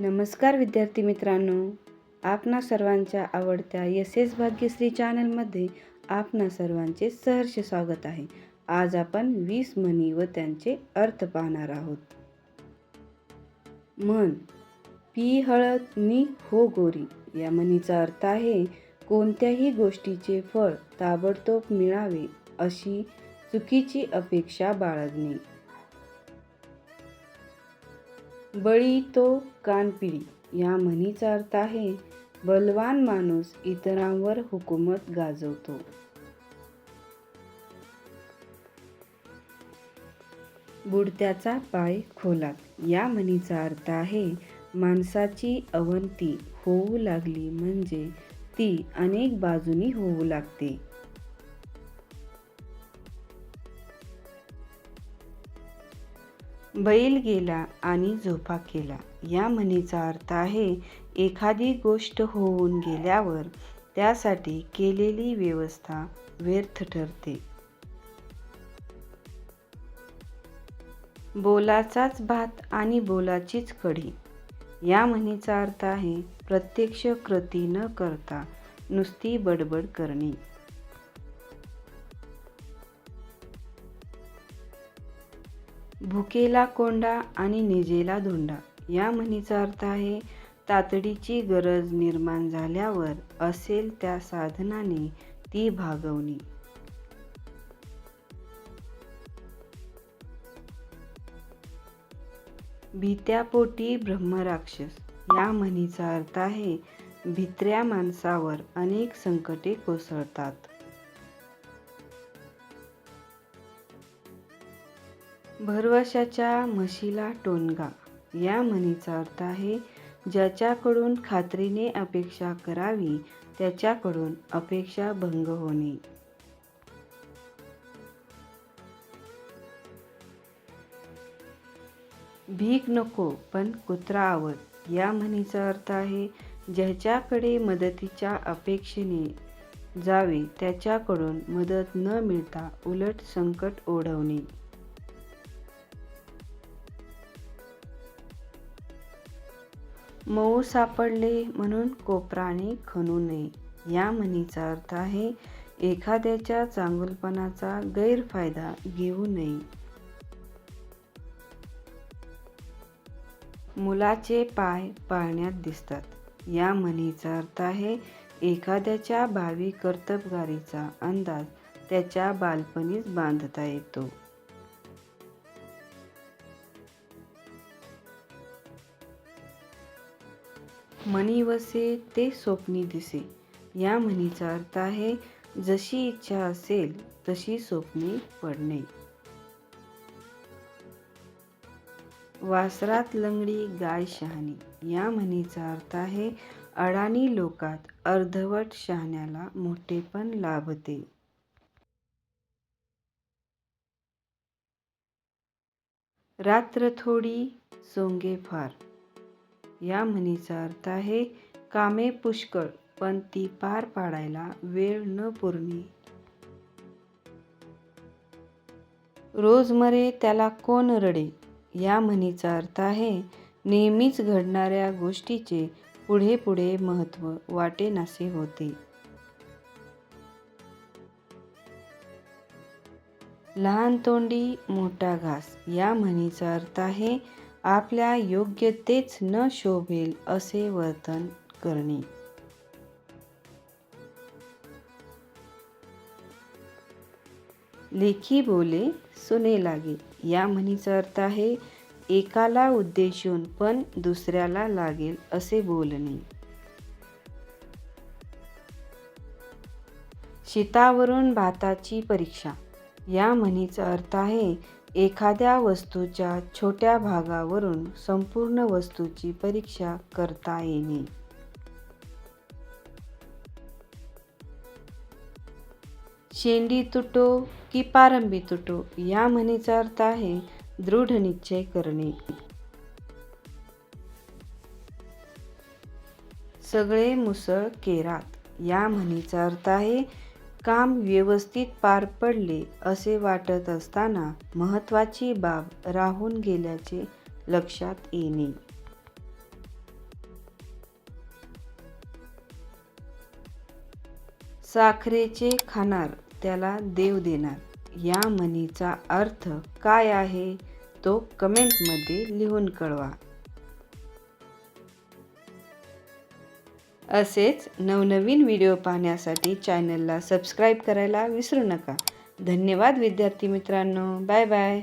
नमस्कार विद्यार्थी मित्रांनो आपणा सर्वांच्या आवडत्या एस एस भाग्यश्री चॅनलमध्ये आपणा सर्वांचे सहर्ष स्वागत आहे. आज आपण वीस म्हणी व त्यांचे अर्थ पाहणार आहोत. म्हण पी हळद मी हो गोरी या म्हणीचा अर्थ आहे कोणत्याही गोष्टीचे फळ ताबडतोब मिळावे अशी चुकीची अपेक्षा बाळगणे. बळी तो कानपिळी या म्हणीचा अर्थ आहे बलवान माणूस इतरांवर हुकूमत गाजवतो. बुडत्याचा पाय खोलात. या म्हणीचा अर्थ आहे माणसाची अवंती होऊ लागली म्हणजे ती अनेक बाजूनी होऊ लागते. बैल गेला आणि झोपा केला. या म्हणीचा अर्थ आहे एखादी गोष्ट होऊन गेल्यावर त्यासाठी केलेली व्यवस्था व्यर्थ ठरते. बोलाचाच भात आणि बोलाचीच कढी. या म्हणीचा अर्थ आहे प्रत्यक्ष कृती न करता नुसती बडबड करणे. भुकेला कोंडा आणि निजेला धोंडा. या म्हणीचा अर्थ आहे तातडीची गरज निर्माण झाल्यावर असेल त्या साधनाने ती भागवणी. भीत्यापोटी ब्रह्मराक्षस. या म्हणीचा अर्थ आहे भित्र्या माणसावर अनेक संकटे कोसळतात. भरवशाच्या म्हशीला टोनगा. या म्हणीचा अर्थ आहे ज्याच्याकडून खात्रीने अपेक्षा करावी त्याच्याकडून अपेक्षा भंग होणे. भीक नको पण कुत्रा आवड. या म्हणीचा अर्थ आहे ज्याच्याकडे मदतीच्या अपेक्षेने जावे त्याच्याकडून मदत न मिळता उलट संकट ओढवणे. मऊ सापडले म्हणून कोपराने खणू नये. या म्हणीचा अर्थ आहे एखाद्याच्या चांगुलपणाचा गैरफायदा घेऊ नये. मुलाचे पाय पाळण्यात दिसतात. या म्हणीचा अर्थ आहे एखाद्याच्या भावी कर्तबगारीचा अंदाज त्याच्या बालपणीच बांधता येतो. मनी वसे ते स्वप्नी दिसे. या म्हणीचा अर्थ आहे जशी इच्छा असेल तशी स्वप्ने पडणे. वासरात लंगडी गाय शहाणी. या म्हणीचा अर्थ आहे अडाणी लोकात अर्धवट शहाण्याला मोठेपण लाभते. रात्र थोडी सोंगे फार. या म्हणीचा अर्थ आहे कामे पुष्कळ पण ती पार पाडायला वेळ न पुरणे. रोज मरे त्याला कोण रडे? या म्हणीचा अर्थ आहे नेहमीच घडणाऱ्या गोष्टीचे पुढे पुढे महत्त्व वाटेनासे होते. लहान तोंडी मोठा घास. या म्हणीचा अर्थ आहे आपल्या योग्यतेच न शोभेल असे वर्तन करणे. लेखी बोले सुने लागे. या म्हणीचा अर्थ आहे एकाला उद्देशून पण दुसऱ्याला लागेल असे बोलणे. शीतावरून भाताची परीक्षा. या म्हणीचा अर्थ आहे एखाद्या वस्तूच्या छोट्या भागावरून संपूर्ण वस्तूची परीक्षा करता येणे. शेंडी तुटो की पारंबी तुटो या म्हणीचा अर्थ आहे दृढ निश्चय करणे. सगळे मुसळ केरात या म्हणीचा अर्थ आहे काम व्यवस्थित पार पडले असे वाटत असताना महत्त्वाची बाब राहून गेल्याचे लक्षात येणे. साखरेचे खाणार त्याला देव देणार या म्हणीचा अर्थ काय आहे? तो कमेंटमध्ये लिहून कळवा. असेच नवनवीन व्हिडिओ पाहण्यासाठी चॅनलला सबस्क्राईब करायला विसरू नका. धन्यवाद विद्यार्थी मित्रांनो. Bye bye.